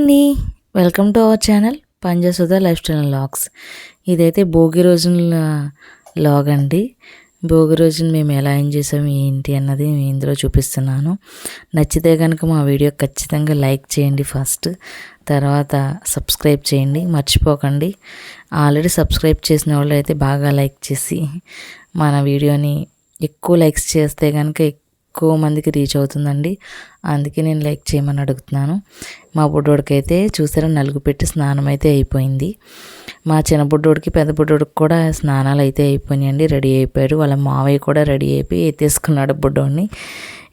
అండి. Welcome to our channel పంజసుధ life style logs ఇదైతే భోగి రోజున లాగ్ అండి. భోగి రోజున మేము ఎలా ఏం చేసాం ఏంటి అన్నది ఇందులో చూపిస్తున్నాను. నచ్చితే కనుక మా వీడియో ఖచ్చితంగా లైక్ చేయండి ఫస్ట్. తర్వాత సబ్స్క్రైబ్ చేయండి. మర్చిపోకండి. ఆల్రెడీ సబ్స్క్రైబ్ చేసిన వాళ్ళు అయితే బాగా లైక్ చేసి మన వీడియోని ఎక్కువ లైక్స్ చేస్తే కనుక ఎక్కువ మందికి రీచ్ అవుతుందండి. అందుకే నేను లైక్ చేయమని అడుగుతున్నాను. మా బుడ్డోడికి అయితే చూసారా నలుగు పెట్టి స్నానం అయితే అయిపోయింది. మా చిన్న బుడ్డోడికి పెద్ద బుడ్డోడికి కూడా స్నానాలు అయితే అయిపోయినాయండి రెడీ అయిపోయారు వాళ్ళ మావయ్య కూడా రెడీ అయిపోయి ఎత్తేసుకున్నాడు బుడ్డోడిని.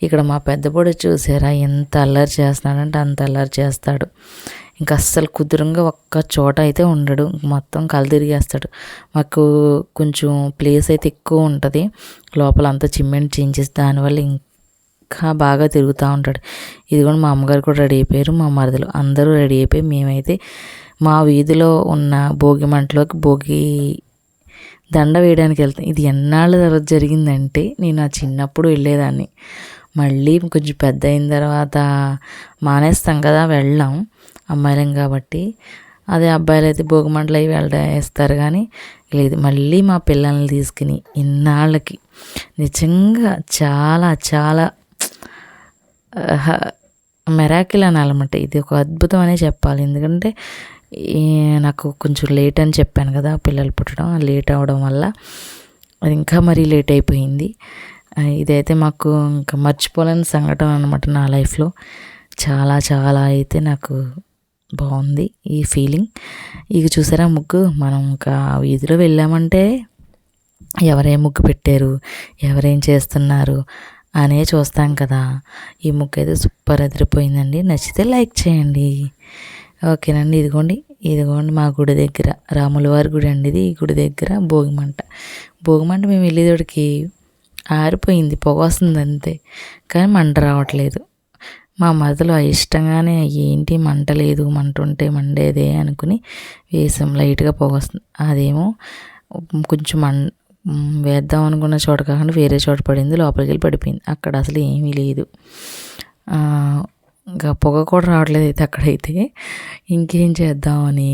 ఇక్కడ మా పెద్ద బుడ్డ చూసారా ఎంత అల్లరి చేస్తున్నాడంటే అంత అల్లరి చేస్తాడు. ఇంకా అస్సలు కుదురంగా ఒక్క చోట అయితే ఉండడు మొత్తం కళ్ళు తిరిగేస్తాడు. మాకు కొంచెం ప్లేస్ అయితే ఎక్కువ ఉంటుంది. లోపల అంతా చిమ్మెంట్ చేయించేసి దానివల్ల ఇంకా బాగా తిరుగుతూ ఉంటాడు. ఇది కూడా మా అమ్మగారు కూడా రెడీ అయిపోయారు మా మరదలు అందరూ రెడీ అయిపోయి మేమైతే మా వీధిలో ఉన్న భోగి మంటలోకి భోగి దండ వేయడానికి వెళ్తాం. ఇది ఎన్నాళ్ళ తర్వాత జరిగిందంటే నేను ఆ చిన్నప్పుడు వెళ్ళేదాన్ని. మళ్ళీ కొంచెం పెద్ద అయిన తర్వాత మానేస్తాం కదా వెళ్ళాం అమ్మాయిలం కాబట్టి. అదే అబ్బాయిలు అయితే భోగి మంటలు అవి వెళ్ళ వేస్తారు కానీ లేదు మళ్ళీ మా పిల్లల్ని తీసుకుని ఇన్నాళ్ళకి. నిజంగా చాలా చాలా మెరాకిల్ అనాలన్నమాట. ఇది ఒక అద్భుతం అనే చెప్పాలి. ఎందుకంటే నాకు కొంచెం లేట్ అని చెప్పాను కదా పిల్లలు పుట్టడం. లేట్ అవడం వల్ల అది ఇంకా మరీ లేట్ అయిపోయింది. ఇదైతే మాకు ఇంకా మర్చిపోలేని సంఘటన అనమాట నా లైఫ్లో. చాలా చాలా అయితే నాకు బాగుంది ఈ ఫీలింగ్. ఇక చూసారా ముగ్గు? మనం ఇంకా వీధిలో వెళ్ళామంటే ఎవరే ముగ్గు పెట్టారు? ఎవరేం చేస్తున్నారు? అనే చూస్తాం కదా. ఈ ముక్క అయితే సూపర్ అదిరిపోయిందండి నచ్చితే లైక్ చేయండి. ఓకేనండి ఇదిగోండి. ఇదిగోండి మా గుడి దగ్గర రాములవారి గుడి అండి ఇది. ఈ గుడి దగ్గర భోగిమంట. భోగిమంట మేము వెళ్ళేదోడికి ఆరిపోయింది పొగ వస్తుంది అంతే. కానీ మంట రావట్లేదు. మా మరదలు ఇష్టంగానే ఏంటి మంట లేదు మంట ఉంటే మండేదే అనుకుని వేసాం లైట్గా పొగ వస్తుంది. అదేమో కొంచెం మం వేద్దాం అనుకున్న చోట కాకుండా వేరే చోట పడింది లోపలికి వెళ్ళి పడిపోయింది. అక్కడ అసలు ఏమీ లేదు. ఇంకా పొగ కూడా రావట్లేదు అయితే అక్కడైతే. ఇంకేం చేద్దామని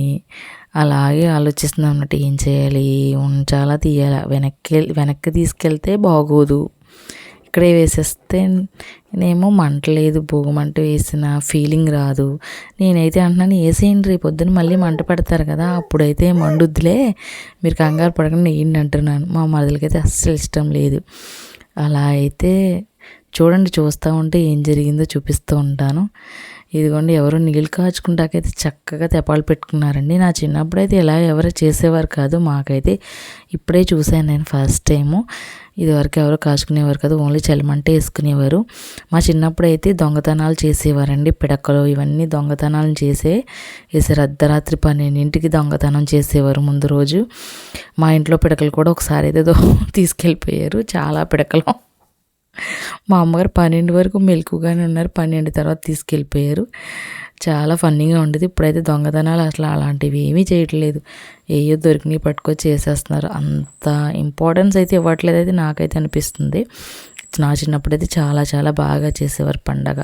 అలాగే ఆలోచిస్తున్నాం అన్నట్టు ఏం చేయాలి ఉంచాలా తీయాలా వెనక్కి వెనక్కి తీసుకెళ్తే బాగోదు. ఇక్కడే వేసేస్తే నేమో మంట లేదు భోగి మంట వేసిన ఫీలింగ్ రాదు. నేనైతే అంటున్నాను వేసేయండి రేపు పొద్దున మళ్ళీ మంట పెడతారు కదా అప్పుడైతే మండుద్దులే. మీరు కంగారు పడకుండా వేయండి అంటున్నాను. మా మరదలకైతే అస్సలు ఇష్టం లేదు. అలా అయితే చూడండి చూస్తూ ఉంటే ఏం జరిగిందో చూపిస్తూ ఉంటాను. ఇదిగోండి ఎవరు నీళ్ళు కాచుకుంటాకైతే చక్కగా తెపాలు పెట్టుకున్నారండి. నా చిన్నప్పుడైతే ఇలా ఎవరు చేసేవారు కాదు మాకైతే ఇప్పుడే చూశాను నేను ఫస్ట్ టైము. ఇదివరకు ఎవరు కాచుకునేవారు కాదు ఓన్లీ చలిమంటే వేసుకునేవారు. మా చిన్నప్పుడు అయితే దొంగతనాలు చేసేవారండి పిడకలు ఇవన్నీ దొంగతనాలు చేసే వేసారు అర్ధరాత్రి పన్నెండింటికి దొంగతనం చేసేవారు ముందు రోజు. మా ఇంట్లో పిడకలు కూడా ఒకసారి అయితే తీసుకెళ్ళిపోయారు చాలా పిడకలు. మా అమ్మగారు పన్నెండు వరకు మెలకుగానే ఉన్నారు. పన్నెండు తర్వాత తీసుకెళ్ళిపోయారు. చాలా ఫన్నీగా ఉండేది. ఇప్పుడైతే దొంగతనాలు అసలు అలాంటివి ఏమీ చేయట్లేదు. ఏయో దొరికినవి పట్టుకొచ్చి చేసేస్తున్నారు. అంత ఇంపార్టెన్స్ అయితే ఇవ్వట్లేదు అయితే నాకైతే అనిపిస్తుంది. నా చిన్నప్పుడైతే చాలా చాలా బాగా చేసేవారు పండగ.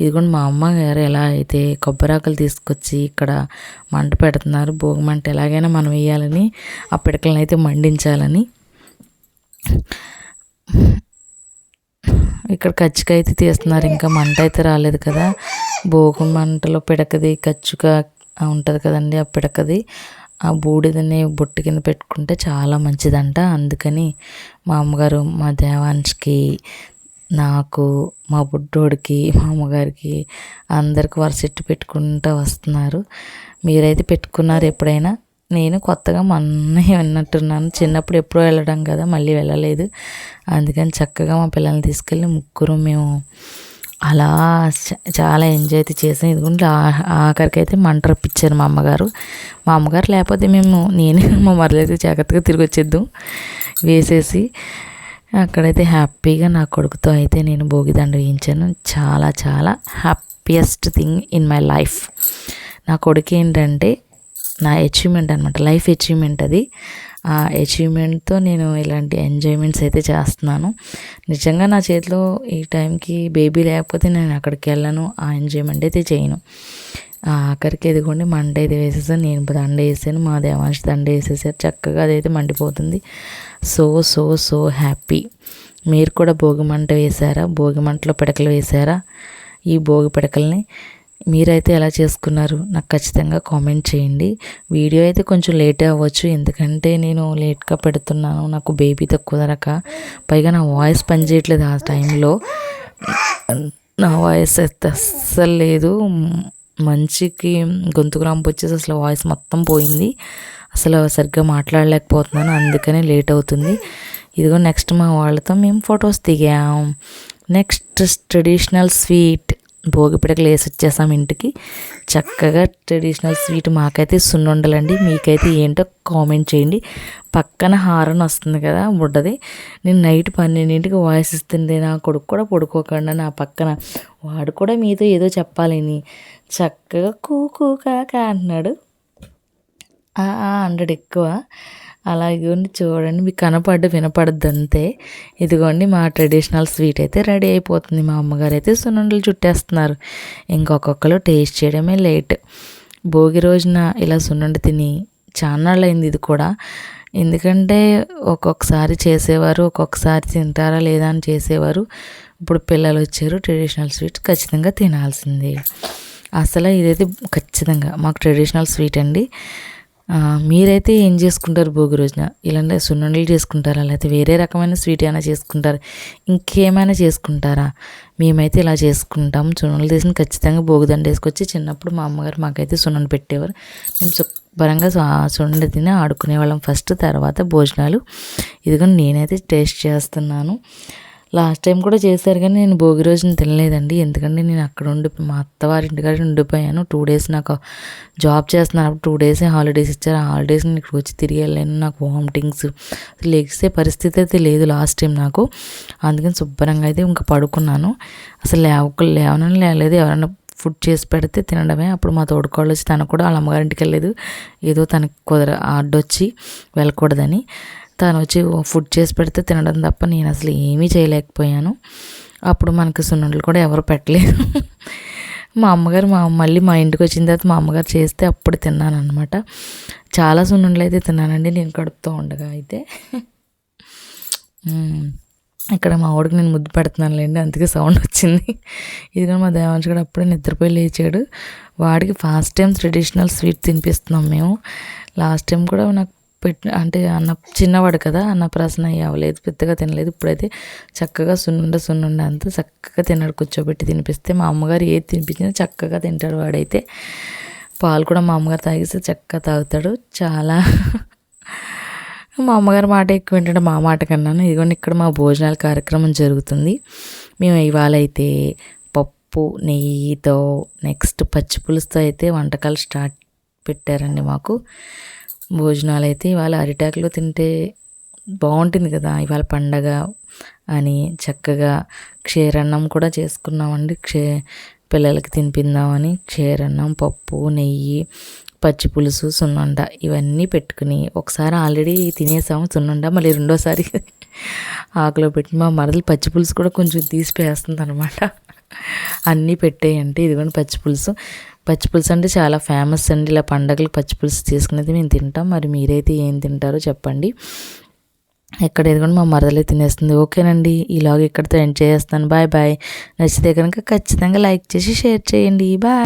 ఇది కూడా మా అమ్మగారు ఎలా అయితే కొబ్బరాకులు తీసుకొచ్చి ఇక్కడ మంట పెడుతున్నారు భోగి మంట ఎలాగైనా మనం వేయాలని ఆ పిడకలను అయితే మండించాలని ఇక్కడ కచ్చిక అయితే తీస్తున్నారు. ఇంకా మంట అయితే రాలేదు కదా. భోగి మంటలో పిడకది కచ్చుక ఉంటుంది కదండి ఆ పిడకది. ఆ బూడిదని బొట్టు కింద పెట్టుకుంటే చాలా మంచిదంట. అందుకని మా అమ్మగారు మా దేవాన్స్కి నాకు మా బుడ్డోడికి మా అమ్మగారికి అందరికి వరసెట్టు పెట్టుకుంటూ వస్తున్నారు. మీరైతే పెట్టుకున్నారు ఎప్పుడైనా? నేను కొత్తగా మొన్నే విన్నట్టున్నాను. చిన్నప్పుడు ఎప్పుడో వెళ్ళడం కదా మళ్ళీ వెళ్ళలేదు. అందుకని చక్కగా మా పిల్లల్ని తీసుకెళ్ళి ముగ్గురు మేము అలా చాలా ఎంజాయ్ అయితే చేసాం. ఎందుకంటే ఆఖరికి అయితే మంట రప్పించారు మా అమ్మగారు. మా అమ్మగారు లేకపోతే మేము నేను మా మరలైతే జాగ్రత్తగా తిరిగి వచ్చేద్దాం. వేసేసి అక్కడైతే హ్యాపీగా నా కొడుకుతో అయితే నేను భోగిదండ వేయించాను. చాలా చాలా happiest thing in my life. నా కొడుకు ఏంటంటే నా అచీవ్మెంట్ అనమాట లైఫ్ అచీవ్మెంట్ అది. ఆ అచీవ్మెంట్తో నేను ఇలాంటి ఎంజాయ్మెంట్స్ అయితే చేస్తున్నాను. నిజంగా నా చేతిలో ఈ టైంకి బేబీ లేకపోతే నేను అక్కడికి వెళ్ళను ఆ ఎంజాయ్మెంట్ అయితే చేయను. ఆఖరికి ఎదుగుండి మంట అయితే వేసేసాను నేను దండ వేసాను మా దేవాంశ దండ వేసేసారు. చక్కగా అదైతే మండిపోతుంది. సో సో సో హ్యాపీ మీరు కూడా భోగి మంట వేశారా? భోగి మంటలో పిడకలు వేశారా? ఈ భోగి పిడకల్ని మీరైతే ఎలా చేసుకున్నారు నాకు ఖచ్చితంగా కామెంట్ చేయండి. వీడియో అయితే కొంచెం లేట్ అవ్వచ్చు ఎందుకంటే నేను లేట్గా పెడుతున్నాను నాకు బేబీ తక్కువ దొరక. పైగా నా వాయిస్ పనిచేయట్లేదు ఆ టైంలో నా వాయిస్ అయితే అస్సలు లేదు. మంచికి గొంతుకు రాంపు వచ్చేసి అసలు వాయిస్ మొత్తం పోయింది. అసలు సరిగ్గా మాట్లాడలేకపోతున్నాను అందుకనే లేట్ అవుతుంది. ఇదిగో నెక్స్ట్ మా వాళ్ళతో మేము ఫొటోస్ దిగాం. నెక్స్ట్ ట్రెడిషనల్ స్వీట్ భోగి పిడకలు వేసి వచ్చేసాం ఇంటికి. చక్కగా ట్రెడిషనల్ స్వీట్ మాకైతే సున్నుండలండి. మీకైతే ఏంటో కామెంట్ చేయండి. పక్కన హారన్ వస్తుంది కదా బుడ్డది. నేను నైట్ పన్నెండింటికి వాయిస్ ఇస్తుంది నా కొడుకు కూడా పడుకోకుండా నా పక్కన వాడు కూడా మీతో ఏదో చెప్పాలని చక్కగా కూ కాక అంటున్నాడు. అన్నాడు ఎక్కువ. అలాగే చూడండి మీకు కనపడ్డ వినపడద్దు అంతే ఇదిగోండి మా ట్రెడిషనల్ స్వీట్ అయితే రెడీ అయిపోతుంది. మా అమ్మగారు అయితే సున్నుండలు చుట్టేస్తున్నారు. ఇంకొకళ్ళు టేస్ట్ చేయడమే లేట్ భోగి రోజున ఇలా సున్నుండి తిని చాలా అయింది ఇది కూడా. ఎందుకంటే ఒక్కొక్కసారి చేసేవారు ఒక్కొక్కసారి తింటారా లేదా అని చేసేవారు. ఇప్పుడు పిల్లలు వచ్చారు ట్రెడిషనల్ స్వీట్స్ ఖచ్చితంగా తినాల్సిందే. అసలు ఇదైతే ఖచ్చితంగా మాకు ట్రెడిషనల్ స్వీట్ అండి. మీరైతే ఏం చేసుకుంటారు భోగి రోజున? ఇలాంటి సున్నుండలు చేసుకుంటారా? లేకపోతే వేరే రకమైన స్వీట్ ఏమైనా చేసుకుంటారా? ఇంకేమైనా చేసుకుంటారా? మేమైతే ఇలా చేసుకుంటాం. సున్నుండలు తీసిన ఖచ్చితంగా భోగిదండ వేసుకొచ్చి చిన్నప్పుడు మా అమ్మగారు మాకైతే సున్నుండ పెట్టేవారు. మేము శుభ్రంగా సున్నుండ తిని ఆడుకునేవాళ్ళం ఫస్ట్ తర్వాత భోజనాలు. ఇదిగో నేనైతే టేస్ట్ చేస్తున్నాను. లాస్ట్ టైం కూడా చేశారు కానీ నేను భోగి రోజున తినలేదండి. ఎందుకంటే నేను అక్కడ ఉండి మా అత్తవారి ఇంటికాడ ఉండిపోయాను. టూ డేస్ నాకు జాబ్ చేస్తున్నాను టూ డేస్ హాలిడేస్ ఇచ్చారు. ఆ హాలిడేస్ నేను ఇక్కడికి వచ్చి తిరిగి వెళ్ళాను నాకు వామిటింగ్స్ లెగిసే పరిస్థితి అయితే లేదు లాస్ట్ టైం నాకు. అందుకని శుభ్రంగా అయితే ఇంకా పడుకున్నాను. అసలు లేవ లేవనని లేలేదు. ఎవరైనా ఫుడ్ చేసి పెడితే తినడమే. అప్పుడు మా తోడుకోళ్ళు వచ్చి తను కూడా వాళ్ళ అమ్మగారింటికి వెళ్ళలేదు. ఏదో తనకు కుదర అడ్డొచ్చి వెళ్ళకూడదని. తను వచ్చి ఫుడ్ చేసి పెడితే తినడం తప్ప నేను అసలు ఏమీ చేయలేకపోయాను. అప్పుడు మనకు సున్నుండలు కూడా ఎవరు పెట్టలేదు. మా అమ్మగారు మా మళ్ళీ మా ఇంటికి వచ్చిన తర్వాత మా అమ్మగారు చేస్తే అప్పుడు తిన్నాను అనమాట చాలా సున్నుండలు అయితే తిన్నానండి నేను కడుపుతూ ఉండగా అయితే. ఇక్కడ మా వాడికి నేను ముద్దు పెడుతున్నానులేండి అందుకే సౌండ్ వచ్చింది. ఇది మా దేవాంశ కూడా అప్పుడే నిద్రపోయి లేచాడు. వాడికి ఫాస్ట్ టైం ట్రెడిషనల్ స్వీట్ తినిపిస్తున్నాం మేము. లాస్ట్ టైం కూడా నాకు పెట్టి అంటే అన్న చిన్నవాడు కదా అన్నప్రాసన అవ్వలేదు పెద్దగా తినలేదు. ఇప్పుడైతే చక్కగా సున్నుండ సున్నుండ అంతా చక్కగా తిన్నాడు కూర్చోబెట్టి తినిపిస్తే మా అమ్మగారు ఏది తినిపించినా చక్కగా తింటాడు వాడైతే. పాలు కూడా మా అమ్మగారు తాగిస్తే చక్కగా తాగుతాడు. చాలా మా అమ్మగారు మాట ఎక్కువ ఏంటంటే మా మాట కన్నాను. ఇదిగోండి ఇక్కడ మా భోజనాల కార్యక్రమం జరుగుతుంది. మేము ఇవాళ అయితే పప్పు నెయ్యితో నెక్స్ట్ పచ్చి పులుసుతో అయితే వంటకాలు స్టార్ట్ పెట్టారండి మాకు. భోజనాలు అయితే ఇవాళ అరిటాకులో తింటే బాగుంటుంది కదా. ఇవాళ పండగ అని చక్కగా క్షీరన్నం కూడా చేసుకున్నామండి. క్షే పిల్లలకి తినిపిందామని క్షీరన్నం పప్పు నెయ్యి పచ్చి పులుసు సున్నుండ ఇవన్నీ పెట్టుకుని ఒకసారి ఆల్రెడీ తినేసాము. సున్నుండ మళ్ళీ రెండోసారి ఆకులో పెట్టి మా మరదలు పచ్చి పులుసు కూడా కొంచెం తీసిపోయేస్తుంది అనమాట అన్నీ పెట్టేయండి. ఇదిగోండి పచ్చి పులుసు. పచ్చి పులుసు అంటే చాలా ఫేమస్ అండి. ఇలా పండగలు పచ్చి పులుసు తీసుకునేది మేము తింటాం. మరి మీరైతే ఏం తింటారో చెప్పండి. ఎక్కడ ఎదుగుండి మా మరదలే తినేస్తుంది. ఓకేనండి. ఈలాగా ఇక్కడితో ఎండ్ చేస్తాను బాయ్ బాయ్. నచ్చితే కనుక ఖచ్చితంగా లైక్ చేసి షేర్ చేయండి. బాయ్.